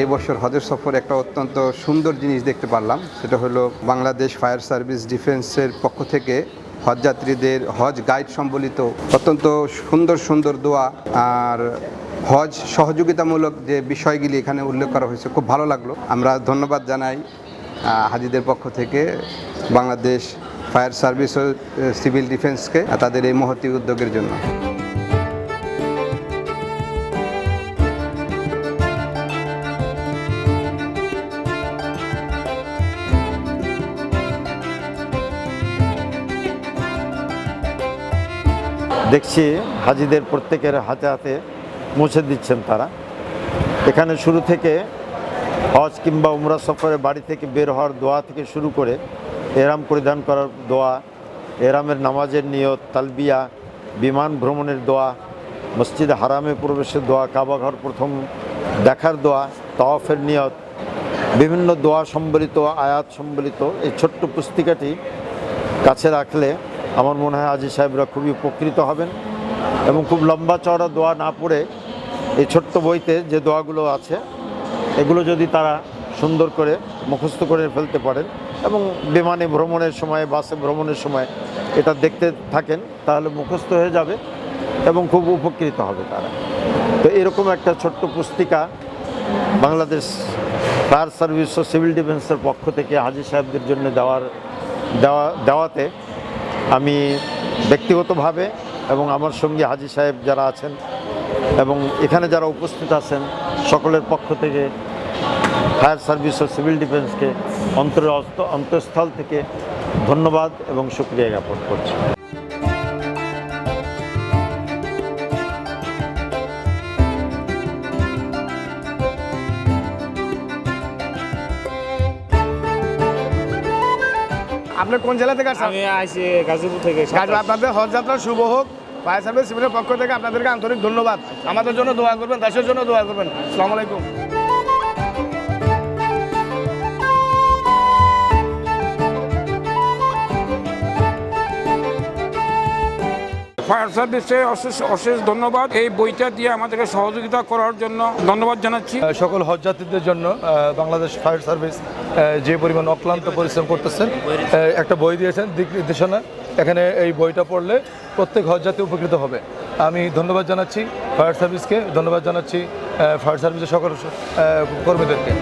এই বছর হজের সফর একটা অত্যন্ত সুন্দর জিনিস দেখতে পারলাম। সেটা হলো বাংলাদেশ ফায়ার সার্ভিস ডিফেন্সের পক্ষ থেকে হজ যাত্রীদের হজ গাইড সম্বলিত অত্যন্ত সুন্দর সুন্দর দোয়া আর হজ সহযোগিতামূলক যে বিষয়গুলি এখানে উল্লেখ করা হয়েছে, খুব ভালো লাগল। আমরা ধন্যবাদ জানাই হাজিদের পক্ষ থেকে বাংলাদেশ ফায়ার সার্ভিস ও সিভিল ডিফেন্সকে, তাদের এই মহতি উদ্যোগের জন্য। দেখছি হাজিদের প্রত্যেকের হাতে হাতে মুছে দিচ্ছেন তারা। এখানে শুরু থেকে হজ কিংবা উমরা সফরে বাড়ি থেকে বের হওয়ার দোয়া থেকে শুরু করে এরাম পরিধান করার দোয়া এরামের নামাজের নিয়ত, তালবিয়া, বিমান ভ্রমণের দোয়া, মসজিদে হারামে প্রবেশের দোয়া কাবাঘর প্রথম দেখার দোয়া, তওয়াফের নিয়ত, বিভিন্ন দোয়া সম্বলিত, আয়াত সম্বলিত এই ছোট্ট পুস্তিকাটি কাছে রাখলে আমার মনে হয় আজি সাহেবরা খুবই উপকৃত হবেন এবং খুব লম্বা চওড়া দোয়া না পড়ে এই ছোট্ট বইতে যে দোয়াগুলো আছে, এগুলো যদি তারা সুন্দর করে মুখস্থ করে ফেলতে পারেন এবং বিমানে ভ্রমণের সময়, বাসে ভ্রমণের সময় এটা দেখতে থাকেন, তাহলে মুখস্থ হয়ে যাবে এবং খুব উপকৃত হবে তারা। তো এরকম একটা ছোট্ট পুস্তিকা বাংলাদেশ ফায়ার সার্ভিস ও সিভিল ডিফেন্সের পক্ষ থেকে হাজি সাহেবদের জন্য দেওয়ার, দেওয়া, দেওয়াতে আমি ব্যক্তিগতভাবে এবং আমার সঙ্গে হাজি সাহেব যারা আছেন এবং এখানে যারা উপস্থিত আছেন, সকলের পক্ষ থেকে ফায়ার সার্ভিস ও সিভিল ডিফেন্সকে অন্তর অন্তঃস্থল থেকে ধন্যবাদ এবং সুক্রিয়া জ্ঞাপন করছি। আপনি কোন জেলা থেকে আসছেন? আমি আসি গাজীপুর থেকে আপনাদের হজ যাত্রা শুভ হোক। ফায়ার সার্ভিস সিভিলের পক্ষ থেকে আপনাদেরকে আন্তরিক ধন্যবাদ। আমাদের জন্য দোয়া করবেন দেশের জন্য দোয়া করবেন। আসসালামু আলাইকুম। ফায়ার সার্ভিসে অশেষ অশেষ ধন্যবাদ। এই বইটা দিয়ে আমাদেরকে সহযোগিতা করার জন্য ধন্যবাদ জানাচ্ছি। সকল হজযাত্রীদের জন্য বাংলাদেশ ফায়ার সার্ভিস যে পরিমাণ অক্লান্ত পরিশ্রম করতেছেন একটা বই দিয়েছেন, দিক নির্দেশনা। এখানে এই বইটা পড়লে প্রত্যেক হজযাত্রী উপকৃত হবে। আমি ধন্যবাদ জানাচ্ছি ফায়ার সার্ভিসকে, ধন্যবাদ জানাচ্ছি ফায়ার সার্ভিসের সকল কর্মীদেরকে।